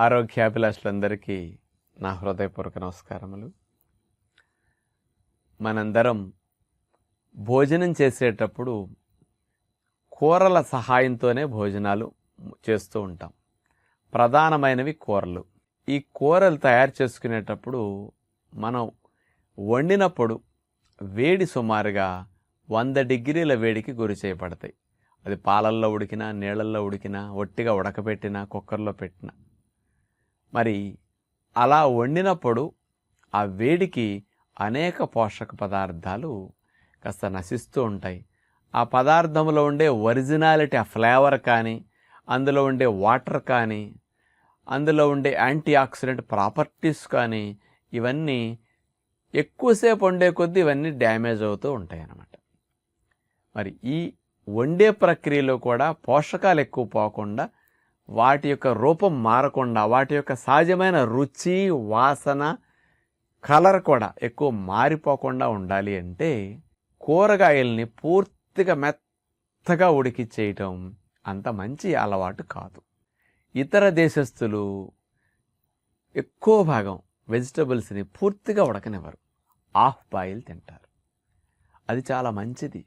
ఆరోగ్యాభిలాషులందరికీ నా హృదయపూర్వక నమస్కారములు. మనందరం భోజనం చేసేటప్పుడు కూరల సహాయంతోనే భోజనాలు చేస్తూ ఉంటాం. ప్రధానమైనవి కూరలు. ఈ కూరలు తయారు చేసుకునేటప్పుడు మనం వండినప్పుడు వేడి సుమారుగా వంద డిగ్రీల వేడికి గురి చేయబడతాయి. అది పాలల్లో ఉడికినా నీళ్ళల్లో ఉడికినా ఒట్టిగా ఉడకబెట్టినా కుక్కర్లో పెట్టినా. మరి అలా వండినప్పుడు ఆ వేడికి అనేక పోషక పదార్థాలు కాస్త నశిస్తూ ఉంటాయి. ఆ పదార్థంలో ఉండే ఒరిజినాలిటీ ఆ ఫ్లేవర్ కానీ అందులో ఉండే వాటర్ కానీ అందులో ఉండే యాంటీ ఆక్సిడెంట్ ప్రాపర్టీస్ కానీ ఇవన్నీ ఎక్కువసేపు వండే కొద్దీ ఇవన్నీ డ్యామేజ్ అవుతూ ఉంటాయి అన్నమాట మరి ఈ వండే ప్రక్రియలో కూడా పోషకాలు ఎక్కువ పోకుండా వాటి యొక్క రూపం మారకుండా వాటి యొక్క సహజమైన రుచి వాసన కలర్ కూడా ఎక్కువ మారిపోకుండా ఉండాలి అంటే కూరగాయల్ని పూర్తిగా మెత్తగా ఉడికి చేయటం అంత మంచి అలవాటు కాదు. ఇతర దేశస్థులు ఎక్కువ భాగం వెజిటబుల్స్ని పూర్తిగా ఉడకనివ్వరు. ఆఫ్ బాయిల్ తింటారు. అది చాలా మంచిది.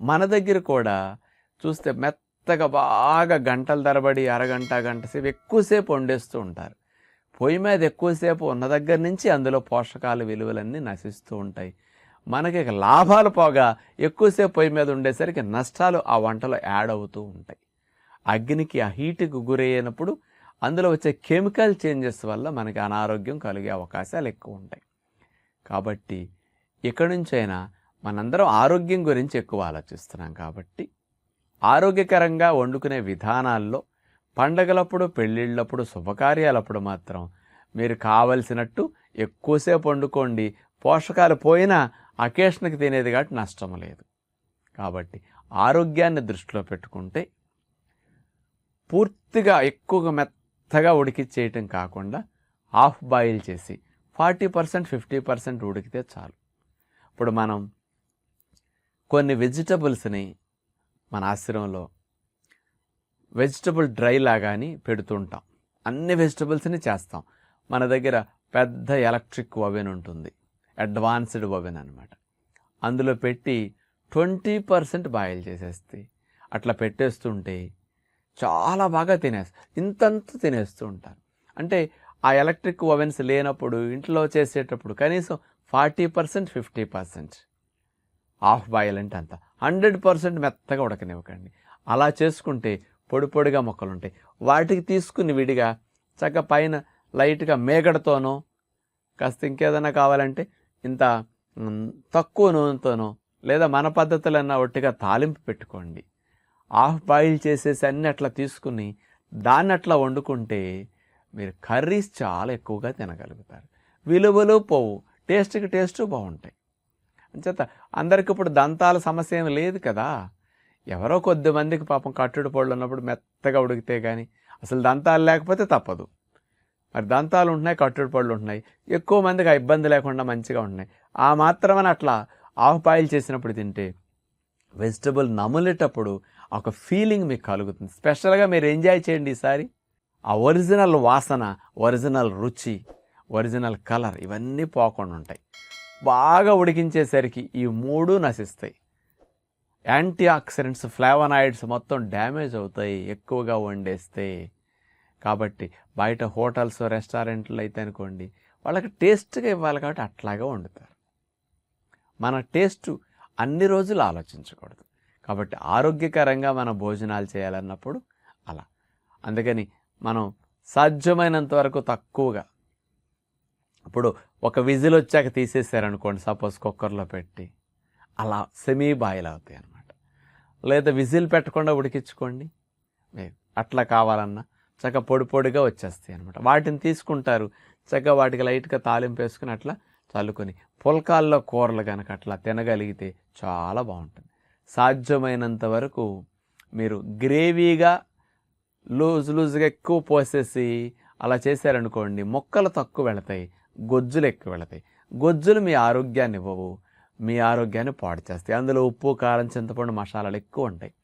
మన దగ్గర కూడా చూస్తే మెత్త మెత్తగా బాగా గంటల తరబడి అరగంట గంట సేపు ఎక్కువసేపు వండేస్తూ ఉంటారు. పొయ్యి మీద ఎక్కువసేపు ఉన్న దగ్గర నుంచి అందులో పోషకాలు విలువలన్నీ నశిస్తూ ఉంటాయి. మనకి లాభాలు పోగా ఎక్కువసేపు పొయ్యి మీద ఉండేసరికి నష్టాలు ఆ వంటలో యాడ్ అవుతూ ఉంటాయి. అగ్నికి ఆ హీట్కి గురయ్యినప్పుడు అందులో వచ్చే కెమికల్ చేంజెస్ వల్ల మనకి అనారోగ్యం కలిగే అవకాశాలు ఎక్కువ ఉంటాయి. కాబట్టి ఇక్కడి నుంచైనా మనందరం ఆరోగ్యం గురించి ఎక్కువ ఆలోచిస్తున్నాం కాబట్టి ఆరోగ్యకరంగా వండుకునే విధానాల్లో పండగలప్పుడు పెళ్ళిళ్ళప్పుడు శుభకార్యాలప్పుడు మాత్రం మీరు కావలసినట్టు ఎక్కువసేపు వండుకోండి. పోషకాలు పోయినా అకేషన్కి తినేది కాబట్టి నష్టం లేదు. కాబట్టి ఆరోగ్యాన్ని దృష్టిలో పెట్టుకుంటే పూర్తిగా ఎక్కువగా మెత్తగా ఉడికిచ్చేయటం కాకుండా హాఫ్ బాయిల్ చేసి ఫార్టీ పర్సెంట్ ఫిఫ్టీ పర్సెంట్ ఉడికితే చాలు. ఇప్పుడు మనం కొన్ని వెజిటబుల్స్ని మన ఆశ్రమంలో వెజిటబుల్ డ్రై లాగాని పెడుతుంటాం. అన్ని వెజిటబుల్స్ని చేస్తాం. మన దగ్గర పెద్ద ఎలక్ట్రిక్ ఓవెన్ ఉంటుంది. అడ్వాన్స్డ్ ఓవెన్ అనమాట అందులో పెట్టి ట్వంటీ పర్సెంట్ బాయిల్ చేసేస్తే అట్లా పెట్టేస్తుంటే చాలా బాగా తినేస్తా ఇంతంత తినేస్తూ ఉంటారు. అంటే ఆ ఎలక్ట్రిక్ ఓవెన్స్ లేనప్పుడు ఇంట్లో చేసేటప్పుడు కనీసం forty percent fifty percent half boil అంటే అంత. హండ్రెడ్ పర్సెంట్ మెత్తగా ఉడకనివ్వకండి. అలా చేసుకుంటే పొడి పొడిగా మొక్కలు ఉంటాయి. వాటికి తీసుకుని విడిగా చక్క పైన లైట్గా మేగడతోనో కాస్త ఇంకేదైనా కావాలంటే ఇంత తక్కువ నూనెతోనో లేదా మన పద్ధతులన్నా ఒట్టిగా తాలింపు పెట్టుకోండి. ఆఫ్ బాయిల్ చేసేసి అన్ని అట్లా తీసుకుని దాన్ని అట్లా వండుకుంటే మీరు కర్రీస్ చాలా ఎక్కువగా తినగలుగుతారు. విలువలు పోవు. టేస్ట్కి టేస్ట్ బాగుంటాయి. అంచేత అందరికి ఇప్పుడు దంతాల సమస్య ఏమి లేదు కదా. ఎవరో కొద్ది మందికి పాపం కట్టుడు పళ్ళు ఉన్నప్పుడు మెత్తగా ఉడికితే కానీ అసలు దంతాలు లేకపోతే తప్పదు. మరి దంతాలు ఉంటున్నాయి కట్టుడు పళ్ళు ఉంటున్నాయి. ఎక్కువ మందికి ఆ ఇబ్బంది లేకుండా మంచిగా ఉంటున్నాయి. ఆ మాత్రమని అట్లా ఆఫ్ బాయిల్ చేసినప్పుడు తింటే వెజిటబుల్ నములేటప్పుడు ఒక ఫీలింగ్ మీకు కలుగుతుంది. స్పెషల్గా మీరు ఎంజాయ్ చేయండి ఈసారి. ఆ ఒరిజినల్ వాసన ఒరిజినల్ రుచి ఒరిజినల్ కలర్ ఇవన్నీ పోకుండా ఉంటాయి. బాగా ఉడికించేసరికి ఈ మూడు నశిస్తాయి. యాంటీ ఆక్సిడెంట్స్ ఫ్లావనాయిడ్స్ మొత్తం డ్యామేజ్ అవుతాయి ఎక్కువగా వండేస్తే. కాబట్టి బయట హోటల్స్ రెస్టారెంట్లు అయితే అనుకోండి వాళ్ళకి టేస్ట్గా ఇవ్వాలి కాబట్టి అట్లాగే వండుతారు. మన టేస్ట్ అన్ని రోజులు ఆలోచించకూడదు. కాబట్టి ఆరోగ్యకరంగా మన భోజనాలు చేయాలన్నప్పుడు అలా. అందుకని మనం సాధ్యమైనంత వరకు తక్కువగా ఇప్పుడు ఒక విజిల్ వచ్చాక తీసేసారనుకోండి సపోజ్ కుక్కర్లో పెట్టి. అలా సెమీ బాయిల్ అవుతాయి అనమాట లేదా విజిల్ పెట్టకుండా ఉడికించుకోండి. అట్లా కావాలన్నా చక్కగా పొడి పొడిగా వచ్చేస్తాయి అనమాట వాటిని తీసుకుంటారు. చక్కగా వాటికి లైట్గా తాలింపు వేసుకుని అట్లా చల్లుకొని పుల్కాల్లో కూరలు కనుక అట్లా తినగలిగితే చాలా బాగుంటుంది. సాధ్యమైనంత వరకు మీరు గ్రేవీగా లూజ్ లూజ్గా ఎక్కువ పోసేసి అలా చేశారనుకోండి మొక్కలు తక్కువ వెళతాయి. గొజ్జులు ఎక్కువ వెళతాయి. గొజ్జులు మీ ఆరోగ్యాన్ని ఇవ్వవు. మీ ఆరోగ్యాన్ని పాడు చేస్తాయి. అందులో ఉప్పు కారం చింతపండు మసాలాలు ఎక్కువ ఉంటాయి.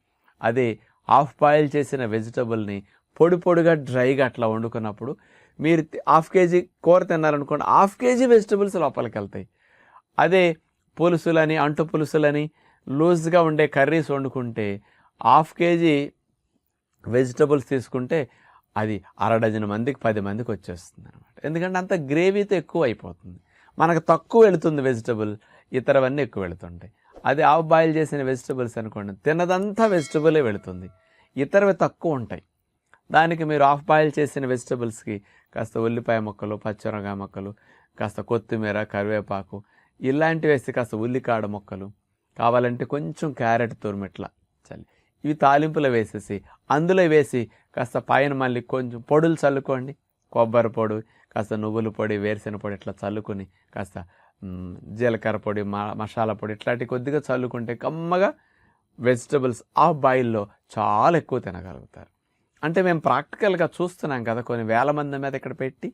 అదే హాఫ్ బాయిల్ చేసిన వెజిటబుల్ని పొడి పొడిగా డ్రైగా అట్లా వండుకున్నప్పుడు మీరు హాఫ్ కేజీ కూర తిన్నారనుకోండి హాఫ్ కేజీ వెజిటబుల్స్ లోపలికి వెళ్తాయి. అదే పులుసులని అంటు పులుసులని లూజ్గా ఉండే కర్రీస్ వండుకుంటే హాఫ్ కేజీ వెజిటబుల్స్ తీసుకుంటే అది అర డజన్ మందికి పది మందికి వచ్చేస్తుంది. ఎందుకంటే అంత గ్రేవీతో ఎక్కువ అయిపోతుంది. మనకు తక్కువ వెళుతుంది వెజిటబుల్ ఇతరవన్నీ ఎక్కువ వెళుతుంటాయి. అది ఆవు బాయిల్ చేసిన వెజిటబుల్స్ అనుకోండి తినదంతా వెజిటబులే వెళుతుంది. ఇతరవి తక్కువ ఉంటాయి. దానికి మీరు ఆఫ్ బాయిల్ చేసిన వెజిటబుల్స్కి కాస్త ఉల్లిపాయ ముక్కలు పచ్చిమిరకాయ ముక్కలు కాస్త కొత్తిమీర కరివేపాకు ఇలాంటివి వేసి కాస్త ఉల్లికాడ ముక్కలు కావాలంటే కొంచెం క్యారెట్ తురిమిట్లా చల్లి ఇవి తాలింపులో వేసేసి అందులో వేసి కాస్త పైన మళ్ళీ కొంచెం పొడులు చల్లుకోండి. కొబ్బరి పొడి కాస్త నువ్వుల పొడి వేరుశెనగ పొడి ఇట్లా చల్లుకొని కాస్త జీలకర్ర పొడి మసాలా పొడి ఇట్లాంటి కొద్దిగా చల్లుకుంటే కమ్మగా వెజిటబుల్స్ ఆఫ్ బాయిల్లో చాలా ఎక్కువ తినగలుగుతారు. అంటే మేము ప్రాక్టికల్గా చూస్తున్నాం కదా కొన్ని వేల మంది మీద ఇక్కడ పెట్టి.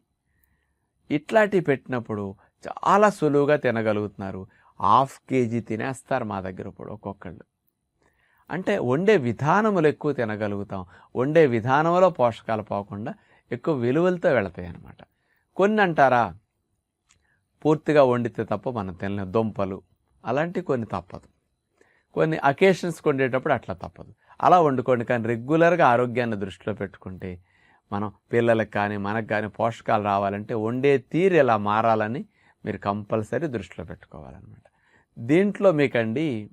ఇట్లాంటివి పెట్టినప్పుడు చాలా సులువుగా తినగలుగుతున్నారు. హాఫ్ కేజీ తినేస్తారు మా దగ్గర ఇప్పుడు ఒక్కొక్కళ్ళు. అంటే వండే విధానములు ఎక్కువ తినగలుగుతాం. వండే విధానంలో పోషకాలు పోకుండా ఎక్కువ విలువలతో వెళతాయి అన్నమాట కొన్ని అంటారా పూర్తిగా వండితే తప్ప మనం తినలేం. దుంపలు. అలాంటివి కొన్ని తప్పదు. కొన్ని అకేషన్స్ వండేటప్పుడు అట్లా తప్పదు. అలా వండుకోండి కానీ రెగ్యులర్గా ఆరోగ్యాన్ని దృష్టిలో పెట్టుకుంటే మనం పిల్లలకు కానీ మనకు కానీ పోషకాలు రావాలంటే వండే తీరు ఎలా మారాలని మీరు కంపల్సరీ దృష్టిలో పెట్టుకోవాలన్నమాట. దీంట్లో మీకండి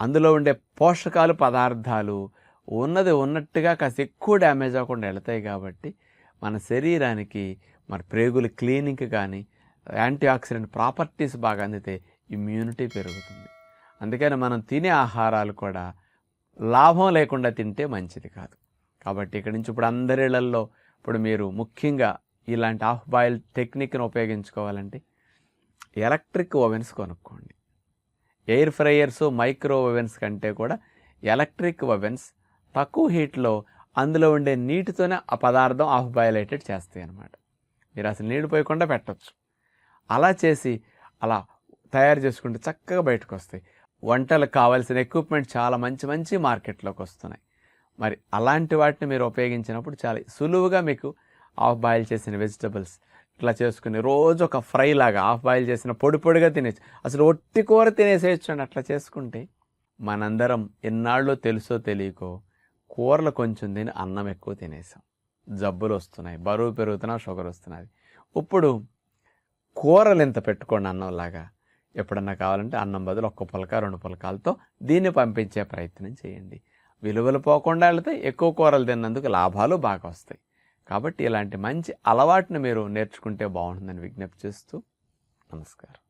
అందులో ఉండే పోషకాలు పదార్థాలు ఉన్నది ఉన్నట్టుగా కాస్త ఎక్కువ డ్యామేజ్ అవ్వకుండా వెళతాయి కాబట్టి మన శరీరానికి మరి ప్రేగుల క్లీనింగ్ కానీ యాంటీ ఆక్సిడెంట్ ప్రాపర్టీస్ బాగా అందితే ఇమ్యూనిటీ పెరుగుతుంది. అందుకని మనం తినే ఆహారాలు కూడా లాభం లేకుండా తింటే మంచిది కాదు. కాబట్టి ఇక్కడి నుంచి ఇప్పుడు అందరిళ్ళల్లో ఇప్పుడు మీరు ముఖ్యంగా ఇలాంటి ఆఫ్ బాయిల్ టెక్నిక్ని ఉపయోగించుకోవాలంటే ఎలక్ట్రిక్ ఓవెన్స్ కొనుక్కోండి. ఎయిర్ ఫ్రైయర్స్ మైక్రో ఓవెన్స్ కంటే కూడా ఎలక్ట్రిక్ ఓవెన్స్ తక్కువ హీట్లో అందులో ఉండే నీటితోనే ఆ పదార్థం ఆఫ్ బాయిల్ అయ్యేటట్టు చేస్తాయి అన్నమాట మీరు అసలు నీళ్ళు పోయకుండా పెట్టచ్చు. అలా చేసి అలా తయారు చేసుకుంటే చక్కగా బయటకు వస్తాయి వంటలకు కావాల్సిన ఎక్విప్మెంట్ చాలా మంచి మంచి మార్కెట్లోకి వస్తున్నాయి. మరి అలాంటి వాటిని మీరు ఉపయోగించినప్పుడు చాలా సులువుగా మీకు ఆఫ్ బాయిల్ చేసిన వెజిటబుల్స్ ఇట్లా చేసుకుని రోజు ఒక ఫ్రై లాగా ఆఫ్ బాయిల్ చేసిన పొడి పొడిగా తినేచ్చు. అసలు ఒట్టి కూర తినేసేయచ్చు అండి అట్లా చేసుకుంటే. మనందరం ఎన్నాళ్ళో తెలుసో తెలియకో కూరలు కొంచెం తిని అన్నం ఎక్కువ తినేసాం. జబ్బులు వస్తున్నాయి బరువు పెరుగుతున్నా షుగర్ వస్తున్నది. ఇప్పుడు కూరలు ఎంత పెట్టుకోండి అన్నంలాగా. ఎప్పుడన్నా కావాలంటే అన్నం బదులు ఒక్క పులక రెండు పులకాలతో దీన్ని పంపించే ప్రయత్నం చేయండి. విలువలు పోకుండా వెళితే ఎక్కువ కూరలు తిన్నందుకు లాభాలు బాగా వస్తాయి. కాబట్టి ఇలాంటి మంచి అలవాటును మీరు నేర్చుకుంటే బాగుంటుందని విజ్ఞప్తి చేస్తూ నమస్కారం.